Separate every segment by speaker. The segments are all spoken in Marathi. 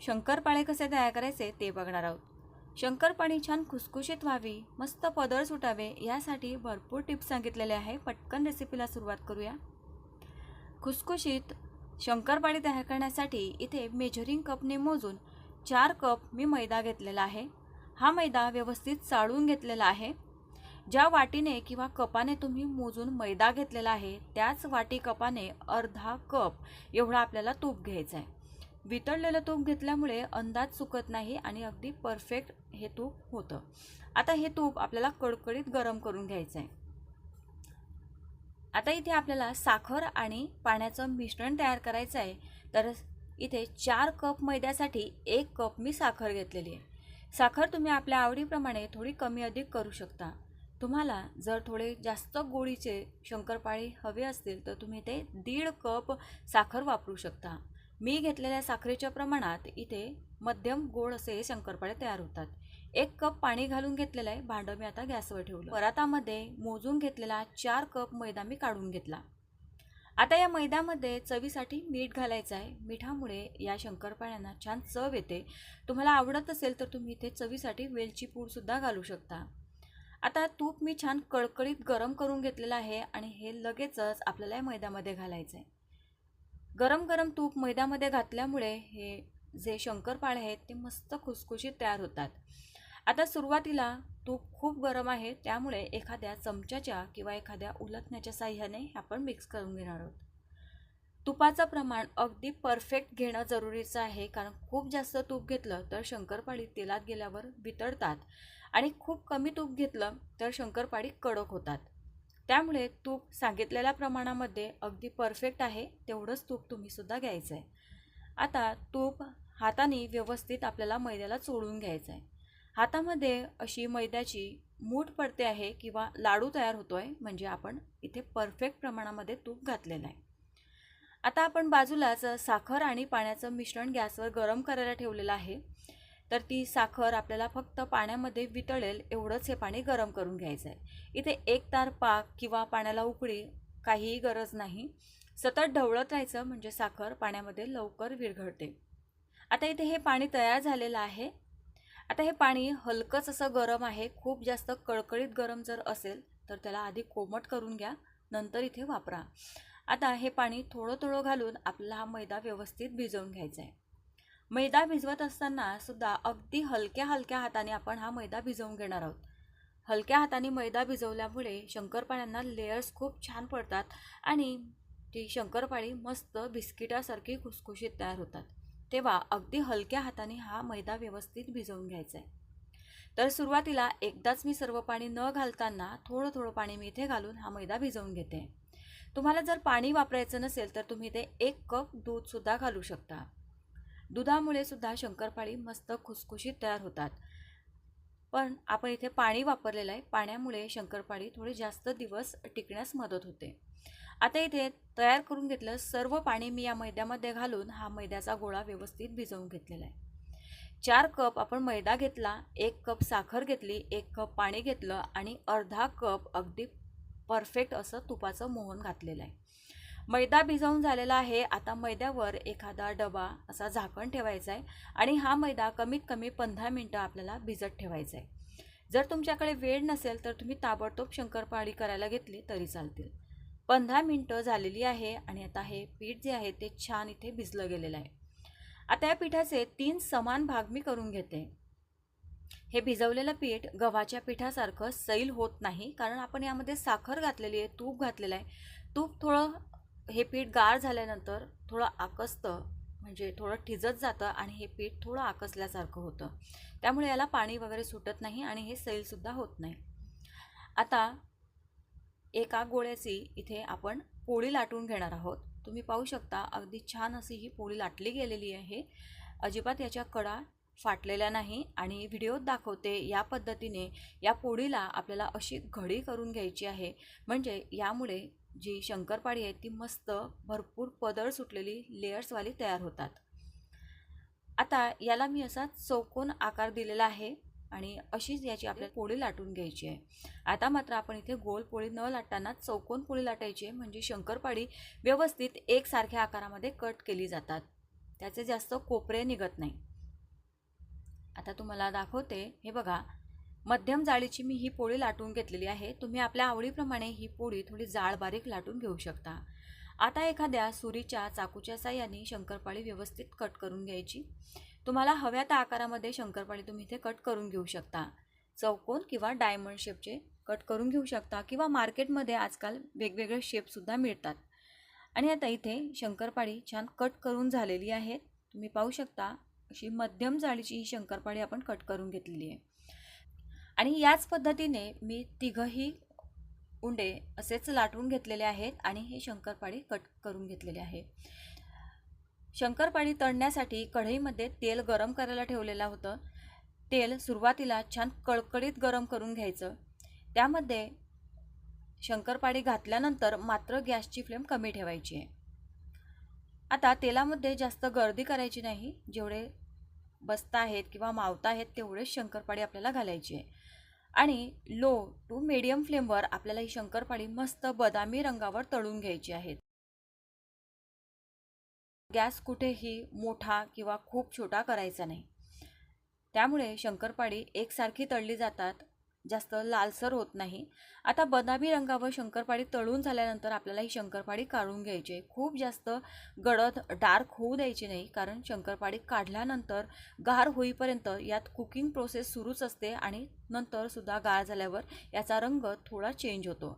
Speaker 1: शंकरपाळे कसे तयार करायचे ते बघणार आहोत. शंकरपाळी छान खुसखुशीत व्हावी मस्त पदर सुटावे यासाठी भरपूर टिप्स सांगितलेले आहे. पटकन रेसिपीला सुरुवात करूया. खुसखुशीत शंकरपाळी तयार करण्यासाठी इथे मेजरिंग कपने मोजून चार कप मी मैदा घेतलेला आहे. हा मैदा व्यवस्थित चाळून घेतलेला आहे. ज्या वाटीने किंवा कपाने तुम्ही मोजून मैदा घेतलेला आहे त्याच वाटी कपाने अर्धा कप एवढा आपल्याला तूप घ्यायचा आहे. वितळलेलं तूप घेतल्यामुळे अंदाज चुकत नाही आणि अगदी परफेक्ट हे तूप होतं. आता हे तूप आपल्याला कडकडीत गरम करून घ्यायचं आहे आता इथे आपल्याला साखर आणि पाण्याचं मिश्रण तयार करायचं आहे तर इथे चार कप मैद्यासाठी एक कप मी साखर घेतलेली आहे. साखर तुम्ही आपल्या आवडीप्रमाणे थोडी कमी अधिक करू शकता. तुम्हाला जर थोडे जास्त गोडीचे शंकरपाळी हवे असतील तर तुम्ही ते दीड कप साखर वापरू शकता. मी घेतलेल्या साखरेच्या प्रमाणात इथे मध्यम गोड असे शंकरपाळे तयार होतात. एक कप पाणी घालून घेतलेलं आहे. भांडं मी आता गॅसवर ठेवलं. परातामध्ये मोजून घेतलेला चार कप मैदा मी काढून घेतला. आता या मैद्यामध्ये चवीसाठी मीठ घालायचं आहे. मिठामुळे या शंकरपाळ्यांना छान चव येते. तुम्हाला आवडत असेल तर तुम्ही इथे चवीसाठी वेलची पूडसुद्धा घालू शकता. आता तूप मी छान कळकळीत गरम करून घेतलेलं आहे आणि हे लगेचच आपल्याला या मैद्यामध्ये घालायचं आहे गरम गरम तूप मैद्यामध्ये घातल्यामुळे हे जे शंकरपाळे आहेत ते मस्त खुसखुशीत तयार होतात. आता सुरुवातीला तूप खूप गरम आहे त्यामुळे एखाद्या चमच्याच्या किंवा एखाद्या उलटण्याच्या साह्याने आपण मिक्स करून घेणार आहोत. तुपाचं प्रमाण अगदी परफेक्ट घेणं जरुरीचं आहे कारण खूप जास्त तूप घेतलं तर शंकरपाळी तेलात गेल्यावर वितळतात आणि खूप कमी तूप घेतलं तर शंकरपाळी कडक होतात. त्यामुळे तूप सांगितलेल्या प्रमाणामध्ये अगदी परफेक्ट आहे तेवढंच तूप तुम्हीसुद्धा घ्यायचं आहे आता तूप हाताने व्यवस्थित आपल्याला मैद्याला चोळून घ्यायचं आहे हातामध्ये अशी मैद्याची मूठ पडते आहे किंवा लाडू तयार होतो आहे म्हणजे आपण इथे परफेक्ट प्रमाणामध्ये तूप घातलेलं आहे. आता आपण बाजूलाच साखर आणि पाण्याचं मिश्रण गॅसवर गरम करायला ठेवलेलं आहे. तर ती साखर आपल्याला फक्त पाण्यामध्ये वितळेल एवढंच हे पाणी गरम करून घ्यायचं आहे इथे एक तार पाक किंवा पाण्याला उकळी काहीही गरज नाही. सतत ढवळत राहायचं म्हणजे साखर पाण्यामध्ये लवकर विरघळते. आता इथे हे पाणी तयार झालेलं आहे. आता हे पाणी हलकंच असं गरम आहे खूप जास्त कळकळीत गरम जर असेल तर त्याला आधी कोमट करून घ्या नंतर इथे वापरा. आता हे पाणी थोडं थोडं घालून आपला हा मैदा व्यवस्थित भिजवून घ्यायचा आहे मैदा भिजवत असताना सुद्धा अगदी हलक्या हलक्या हाताने आपण हा मैदा भिजवून घेणार आहोत. हलक्या हाताने मैदा भिजवल्यामुळे शंकरपाळ्यांना लेयर्स खूप छान पडतात आणि ती शंकरपाळी मस्त बिस्किटासारखी खुसखुशीत तयार होतात. तेव्हा अगदी हलक्या हाताने हा मैदा व्यवस्थित भिजवून घ्यायचा आहे तर सुरुवातीला एकदाच मी सर्व पाणी न घालताना थोडं थोडं पाणी मी इथे घालून हा मैदा भिजवून घेते. तुम्हाला जर पाणी वापरायचं नसेल तर तुम्ही ते एक कप दूधसुद्धा घालू शकता. दुधामुळे सुद्धा शंकरपाळी मस्त खुसखुशीत तयार होतात. पण आपण इथे पाणी वापरलेलं आहे. पाण्यामुळे शंकरपाळी थोडी जास्त दिवस टिकण्यास मदत होते. आता इथे तयार करून घेतलं सर्व पाणी मी या मैद्यामध्ये घालून हा मैद्याचा गोळा व्यवस्थित भिजवून घेतलेला आहे. चार कप आपण मैदा घेतला एक कप साखर घेतली एक कप पाणी घेतलं आणि अर्धा कप अगदी परफेक्ट असं तुपाचं मोहन घातलेलं आहे. मैदा भिजवून झालेला आहे. आता मैद्यावर एखादा डबा असा झाकण ठेवायचा आहे आणि हा मैदा कमीत कमी पंधरा मिनटं आपल्याला भिजत ठेवायचा आहे जर तुमच्याकडे वेळ नसेल तर तुम्ही ताबडतोब शंकरपाळी करायला घेतली तरी चालतील. पंधरा मिनटं झालेली आहे आणि आता हे पीठ जे आहे ते छान इथे भिजलं गेलेलं आहे. आता या पिठाचे तीन समान भाग मी करून घेते. हे भिजवलेलं पीठ गव्हाच्या पिठासारखं सैल होत नाही कारण आपण यामध्ये साखर घातलेली आहे तूप घातलेलं आहे. तूप थोडं हे पीठ गार झाल्यानंतर थोडं आकसतं म्हणजे थोडं ठिजत जातं आणि हे पीठ थोडं आकसल्यासारखं होतं. त्यामुळे याला पाणी वगैरे सुटत नाही आणि हे सैलसुद्धा होत नाही. आता एका गोळ्याची इथे आपण पोळी लाटून घेणार आहोत. तुम्ही पाहू शकता अगदी छान अशी ही पोळी लाटली गेलेली आहे. अजिबात याच्या कडा फाटलेल्या नाही आणि व्हिडिओत दाखवते या पद्धतीने या पोळीला आपल्याला अशी घडी करून घ्यायची आहे. म्हणजे यामुळे जी शंकरपाळी आहे ती मस्त भरपूर पदळ सुटलेली लेयर्सवाली तयार होतात. आता याला मी असा चौकोन आकार दिलेला आहे आणि अशीच याची आपल्याला पोळी लाटून घ्यायची आहे. आता मात्र आपण इथे गोल पोळी न लाटताना चौकोन पोळी लाटायची आहे म्हणजे शंकरपाळी व्यवस्थित एकसारख्या आकारामध्ये कट केली जातात. त्याचे जास्त कोपरे निघत नाही. आता तुम्हाला दाखवते हे बघा. मध्यम जाळीची मी ही पोळी लाटून घेतलेली आहे. तुम्ही आपल्या आवडीप्रमाणे ही पोळी थोडी जाळ बारीक लाटून घेऊ शकता. आता एखाद्या सुरीच्या चाकूच्या साह्याने शंकरपाळी व्यवस्थित कट करून घ्यायची. तुम्हाला हव्या त्या आकारामध्ये शंकरपाळी तुम्ही इथे कट करून घेऊ शकता. चौकोन किंवा डायमंड शेपचे कट करून घेऊ शकता किंवा मार्केटमध्ये आजकाल वेगवेगळे शेपसुद्धा मिळतात. आणि आता इथे शंकरपाळी छान कट करून झालेली आहे. तुम्ही पाहू शकता अशी मध्यम जाळीची ही शंकरपाळी आपण कट करून घेतलेली आहे. आणि याच पद्धतीने मी तिघंही उंडे असेच लाटून घेतलेले आहेत आणि हे शंकरपाळी कट करून घेतलेले आहे. शंकरपाळी तळण्यासाठी कढईमध्ये तेल गरम करायला ठेवलेलं होतं. तेल सुरुवातीला छान कळकळीत गरम करून घ्यायचं. त्यामध्ये शंकरपाळी घातल्यानंतर मात्र गॅसची फ्लेम कमी ठेवायची आहे. आता तेलामध्ये जास्त गर्दी करायची नाही. जेवढे बसता आहेत किंवा मावता आहेत तेवढेच शंकरपाळी आपल्याला घालायची आहे. आणि लो टू मीडियम फ्लेमवर आपल्याला ही शंकरपाळी मस्त बदामी रंगावर तळून घ्यायची आहेत. गॅस कुठेही मोठा किंवा खूप छोटा करायचा नाही. त्यामुळे शंकरपाळी एकसारखी तळली जातात जास्त लालसर होत नाही. आता बदामी रंगावर शंकरपाळी तळून झाल्यानंतर आपल्याला ही शंकरपाळी काढून घ्यायची आहे. खूप जास्त गडद डार्क होऊ द्यायची नाही कारण शंकरपाळी काढल्यानंतर गार होईपर्यंत यात कुकिंग प्रोसेस सुरूच असते आणि नंतरसुद्धा गार झाल्यावर याचा रंग थोडा चेंज होतो.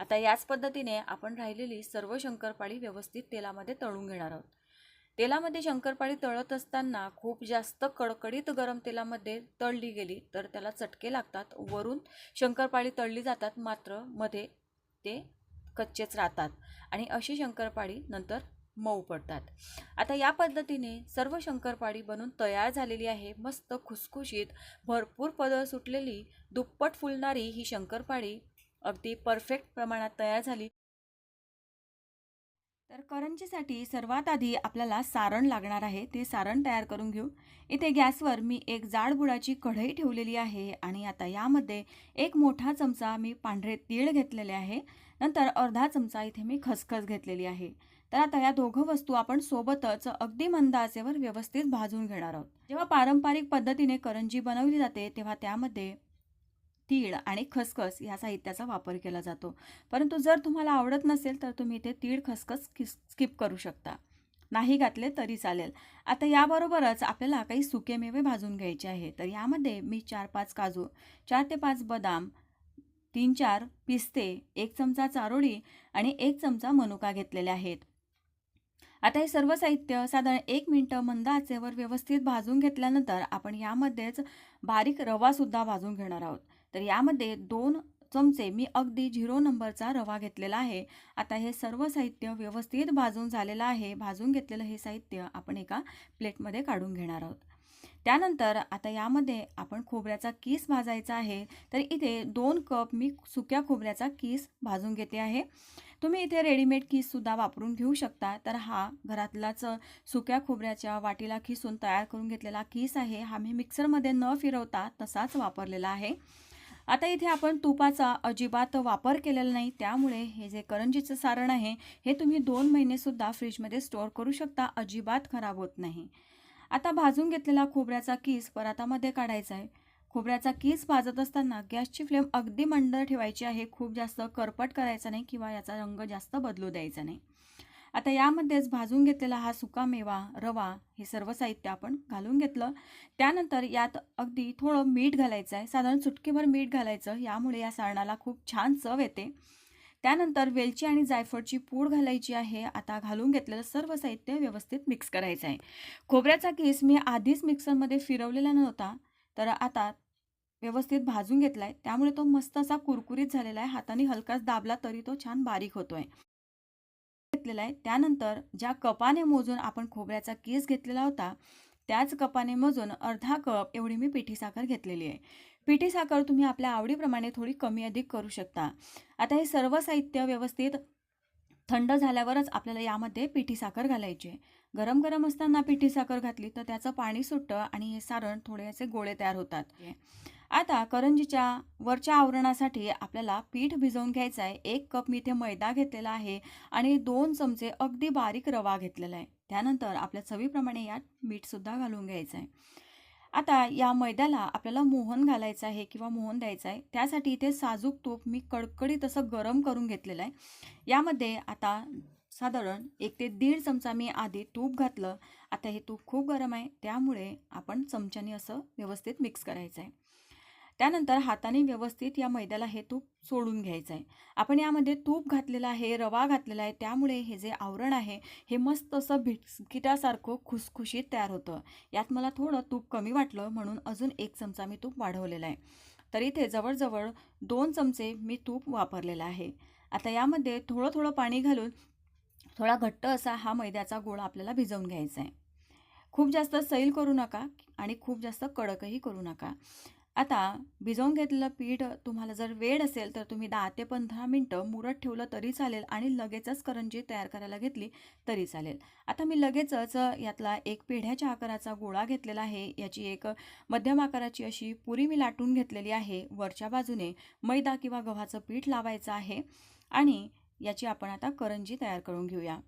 Speaker 1: आता याच पद्धतीने आपण राहिलेली सर्व शंकरपाळी व्यवस्थित तेलामध्ये तळून घेणार आहोत. तेलामध्ये शंकरपाळी तळत असताना खूप जास्त कडकडीत गरम तेलामध्ये तळली गेली तर त्याला चटके लागतात. वरून शंकरपाळी तळली जातात मात्रमध्ये ते कच्चेच राहतात आणि अशी शंकरपाळी नंतर मऊ पडतात. आता या पद्धतीने सर्व शंकरपाळी बनून तयार झालेली आहे. मस्त खुसखुशीत भरपूर पदळ सुटलेली दुप्पट फुलणारी ही शंकरपाळी अगदी परफेक्ट प्रमाणात तयार झाली. तर करंजीसाठी सर्वात आधी आपल्याला सारण लागणार आहे. ते सारण तयार करून घेऊ. इथे गॅसवर मी एक जाड बुडाची कढई ठेवलेली आहे आणि आता यामध्ये एक मोठा चमचा मी पांढरे तीळ घेतलेले आहे. नंतर अर्धा चमचा इथे मी खसखस घेतलेली आहे. तर आता या दोघं वस्तू आपण सोबतच अगदी मंद आचेवर व्यवस्थित भाजून घेणार आहोत. जेव्हा पारंपरिक पद्धतीने करंजी बनवली जाते तेव्हा त्यामध्ये तीळ आणि खसखस या साहित्याचा वापर केला जातो. परंतु जर तुम्हाला आवडत नसेल तर तुम्ही इथे तीळ खसखस स्किप करू शकता. नाही घातले तरी चालेल. आता याबरोबरच आपल्याला काही सुके मेवे भाजून घ्यायचे आहे तर यामध्ये मी चार पाच काजू चार ते पाच बदाम तीन चार पिस्ते एक चमचा चारोळी आणि एक चमचा मनुका घेतलेले आहेत. आता हे सर्व साहित्य साधारण एक मिनटं मंद आचेवर व्यवस्थित भाजून घेतल्यानंतर आपण यामध्येच बारीक रवासुद्धा भाजून घेणार आहोत. तर यामध्ये दोन चमचे मी अगदी झिरो नंबरचा रवा घेतलेला आहे. आता हे सर्व साहित्य व्यवस्थित भाजून झालेलं आहे. भाजून घेतलेलं हे साहित्य आपण एका प्लेटमध्ये काढून घेणार आहोत. त्यानंतर आता यामध्ये आपण खोबऱ्याचा किस भाजायचा आहे. तर इथे दोन कप मी सुक्या खोबऱ्याचा किस भाजून घेते आहे. तुम्ही इथे रेडीमेड किससुद्धा वापरून घेऊ शकता. तर हा घरातलाच सुक्या खोबऱ्याच्या वाटीला खिसून तयार करून घेतलेला किस आहे. हा मी मिक्सरमध्ये न फिरवता तसाच वापरलेला आहे. आता इथे आपण तुपाचा अजिबात वापर केलेला नाही. त्यामुळे हे जे करंजीचं सारण आहे हे तुम्ही दोन महिनेसुद्धा फ्रीजमध्ये स्टोअर करू शकता. अजिबात खराब होत नाही. आता भाजून घेतलेला खोबऱ्याचा किस परातामध्ये काढायचा आहे. खोबऱ्याचा किस भाजत असताना गॅसची फ्लेम अगदी मंद ठेवायची आहे. खूप जास्त करपट करायचा नाही किंवा याचा रंग जास्त बदलू द्यायचा नाही. आता यामध्येच भाजून घेतलेला हा सुका मेवा रवा हे सर्व साहित्य आपण घालून घेतलं. त्यानंतर यात अगदी थोडं मीठ घालायचं आहे. साधारण चुटकीभर मीठ घालायचं. यामुळे या सारणाला खूप छान चव येते. त्यानंतर वेलची आणि जायफळची पूड घालायची आहे. आता घालून घेतलेलं सर्व साहित्य व्यवस्थित मिक्स करायचं आहे. खोबऱ्याचा केस मी आधीच मिक्सरमध्ये फिरवलेला नव्हता तर आता व्यवस्थित भाजून घेतला आहे त्यामुळे तो मस्त असा कुरकुरीत झालेला आहे. हाताने हलकाच दाबला तरी तो छान बारीक होतो आहे घेतलेला आहे. त्यानंतर ज्या कपाने मोजून आपण खोबऱ्याचा केस घेतलेला होता त्याच कपाने मोजून अर्धा कप एवढी मी पिठी साखर घेतलेली आहे. पिठी साखर तुम्ही आपल्या आवडीप्रमाणे थोडी कमी अधिक करू शकता. आता हे सर्व साहित्य व्यवस्थित थंड झाल्यावरच आपल्याला यामध्ये पिठी साखर घालायची आहे. गरम गरम असताना पिठी साखर घातली तर त्याचं पाणी सुटतं आणि हे सारण थोडे असे गोळे तयार होतात. आता करंजीच्या वरच्या आवरणासाठी आपल्याला पीठ भिजवून घ्यायचं आहे एक कप मी इथे मैदा घेतलेला आहे आणि दोन चमचे अगदी बारीक रवा घेतलेला आहे. त्यानंतर आपल्या चवीप्रमाणे यात मीठसुद्धा घालून घ्यायचं आहे आता या मैद्याला आपल्याला मोहन घालायचं आहे किंवा मोहन द्यायचं आहे त्यासाठी इथे साजूक तूप मी कडकडीत असं गरम करून घेतलेलं आहे. यामध्ये आता साधारण एक ते दीड चमचा मी आधी तूप घातलं. आता हे तूप खूप गरम आहे त्यामुळे आपण चमच्याने असं व्यवस्थित मिक्स करायचं आहे त्यानंतर हाताने व्यवस्थित या मैद्याला हे तूप सोडून घ्यायचं आहे आपण यामध्ये तूप घातलेलं आहे रवा घातलेला आहे त्यामुळे हे जे आवरण आहे हे मस्त असं बिस्किटासारखं खुसखुशीत तयार होतं. यात मला थोडं तूप कमी वाटलं म्हणून अजून एक चमचा मी तूप वाढवलेला आहे. तर इथे जवळजवळ दोन चमचे मी तूप वापरलेलं आहे. आता यामध्ये थोडं थोडं पाणी घालून थोडा घट्ट असा हा मैद्याचा गोळा आपल्याला भिजवून घ्यायचा आहे खूप जास्त सैल करू नका आणि खूप जास्त कडकही करू नका. आता भिजवून घेतलेलं पीठ तुम्हाला जर वेळ असेल तर तुम्ही दहा ते पंधरा मिनटं मुरत ठेवलं तरी चालेल आणि लगेचच करंजी तयार करायला घेतली तरी चालेल. आता मी लगेचच यातला एक पेढ्याच्या आकाराचा गोळा घेतलेला आहे. याची एक मध्यम आकाराची अशी पुरी मी लाटून घेतलेली आहे. वरच्या बाजूने मैदा किंवा गव्हाचं पीठ लावायचं आहे आणि याची आपण आता करंजी तयार करून घेऊया.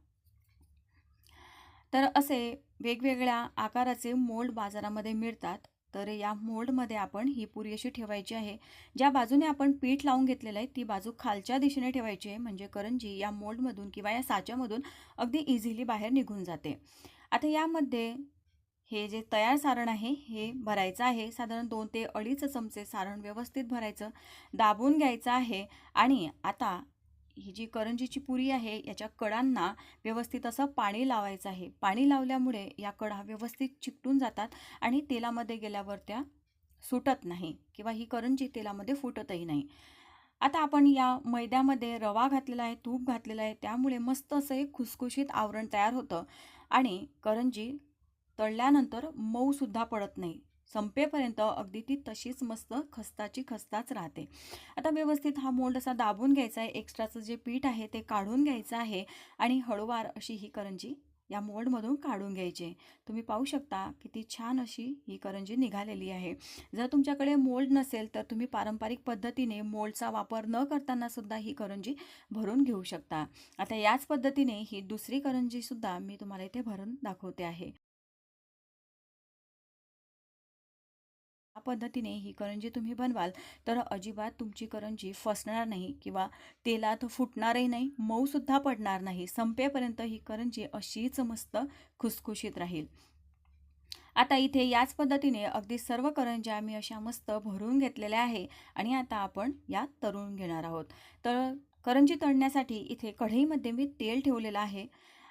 Speaker 1: तर असे वेगवेगळ्या आकाराचे मोल्ड बाजारामध्ये मिळतात. तर या मोल्डमध्ये आपण ही पुरी अशी ठेवायची आहे. ज्या बाजूने आपण पीठ लावून घेतलेलं आहे ती बाजू खालच्या दिशेने ठेवायची आहे. म्हणजे करंजी या मोल्डमधून किंवा या साच्यामधून अगदी इझिली बाहेर निघून जाते. आता यामध्ये हे जे तयार सारण आहे हे भरायचं आहे. साधारण दोन ते अडीच चमचे सारण व्यवस्थित भरायचं. दाबून घ्यायचं आहे. आणि आता ही जी करंजीची पुरी आहे याच्या कडांना व्यवस्थित असं पाणी लावायचं आहे. पाणी लावल्यामुळे या कडा व्यवस्थित चिकटून जातात आणि तेलामध्ये गेल्यावर त्या सुटत नाही किंवा ही करंजी तेलामध्ये फुटतही नाही. आता आपण या मैद्यामध्ये रवा घातलेला आहे तूप घातलेलं आहे त्यामुळे मस्त असं एक खुसखुशीत आवरण तयार होतं आणि करंजी तळल्यानंतर मऊसुद्धा पडत नाही. संपेपर्यंत अगदी ती तशीच मस्त खस्ताची खस्ताच राहते. आता व्यवस्थित हा मोल्ड असा दाबून घ्यायचा आहे. एक्स्ट्राचं जे पीठ आहे ते काढून घ्यायचं आहे आणि हळूवार अशी ही करंजी या मोल्डमधून काढून घ्यायची. तुम्ही पाहू शकता किती छान अशी ही करंजी निघालेली आहे. जर तुमच्याकडे मोल्ड नसेल तर तुम्ही पारंपरिक पद्धतीने मोल्डचा वापर न करताना सुद्धा ही करंजी भरून घेऊ शकता. आता याच पद्धतीने ही दुसरी करंजीसुद्धा मी तुम्हाला इथे भरून दाखवते आहे. पद्धतीने ही करंजी तुम्ही बनवाल तर अजिबात तुमची करंजी फसणार नाही किंवा तेलात फुटणारही नाही मऊसुद्धा पडणार नाही. संपेपर्यंत ही करंजी अशीच मस्त खुसखुशीत राहील. आता इथे याच पद्धतीने अगदी सर्व करंज्या मी अशा मस्त भरून घेतलेल्या आहे आणि आता आपण या तळून घेणार आहोत. तर करंजी तळण्यासाठी इथे कढईमध्ये मी तेल ठेवलेलं आहे.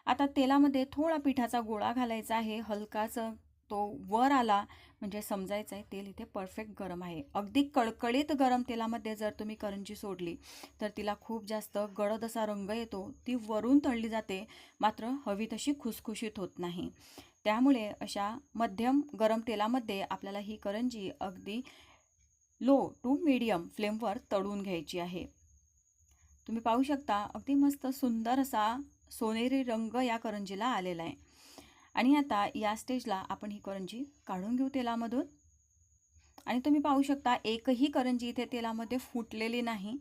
Speaker 1: आता तेलामध्ये थोडा पिठाचा गोळा घालायचा आहे. हलकाच तो वर आला म्हणजे समजायचं आहे तेल इथे परफेक्ट गरम आहे. अगदी कळकळीत गरम तेलामध्ये जर तुम्ही करंजी सोडली तर तिला खूप जास्त गडद असा रंग येतो ती वरून तळली जाते मात्र हवी तशी खुसखुशीत होत नाही. त्यामुळे अशा मध्यम गरम तेलामध्ये आपल्याला ही करंजी अगदी लो टू मीडियम फ्लेमवर तळून घ्यायची आहे. तुम्ही पाहू शकता अगदी मस्त सुंदर असा सोनेरी रंग या करंजीला आलेला आहे. आणि आता या स्टेजला आपण ही करंजी काढून घेऊ तेलामधून. आणि तुम्ही पाहू शकता एकही करंजी इथे तेलामध्ये फुटलेली नाही.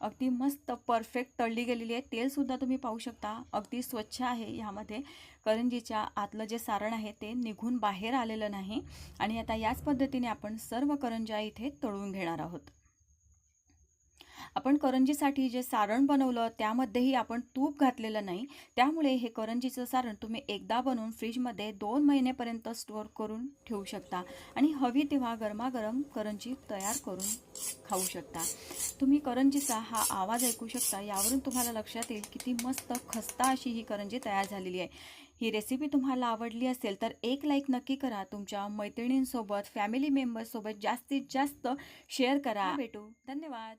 Speaker 1: अगदी मस्त परफेक्ट तळली गेलेली आहे. तेलसुद्धा तुम्ही पाहू शकता अगदी स्वच्छ आहे ह्यामध्ये. करंजीच्या आतलं जे सारण आहे ते निघून बाहेर आलेलं नाही. आणि आता याच पद्धतीने आपण सर्व करंज्या इथे तळून घेणार आहोत. आपण करंजीसाठी जे सारण बनवलं त्यामध्येही आपण तूप घातलेलं नाही. त्यामुळे हे करंजीचं सारण तुम्ही एकदा बनवून फ्रीजमध्ये दोन महिनेपर्यंत स्टोअर करून ठेवू शकता. आणि हवी तेव्हा गरमागरम करंजी तयार करून खाऊ शकता. तुम्ही करंजीचा हा आवाज ऐकू शकता. यावरून तुम्हाला लक्षात येईल किती मस्त खस्ता अशी ही करंजी तयार झालेली आहे. ही रेसिपी तुम्हाला आवडली असेल तर एक लाईक नक्की करा. तुमच्या मैत्रिणींसोबत फॅमिली मेंबर्ससोबत जास्तीत जास्त शेअर करा. भेटू. धन्यवाद.